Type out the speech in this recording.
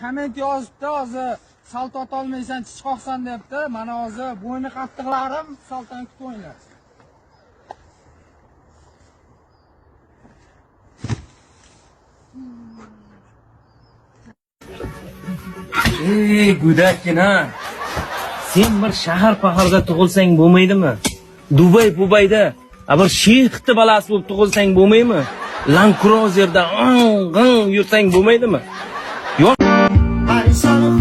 komment yozibdi hozir salto otolmaysan chichqoqsan debdi. Mana hozir bo'yni qattiqlarim saltani kutib o'ynar ey go'dakkina sen bir shahar paharda tug'ilsang bo'lmaydimi? Dubay bubayda a bir sheyxni balasi bo'lib tug'ilsang bo'lmaydimi? Lankrozerda g'ing g'ing yursang bo'lmaydimi? Sáng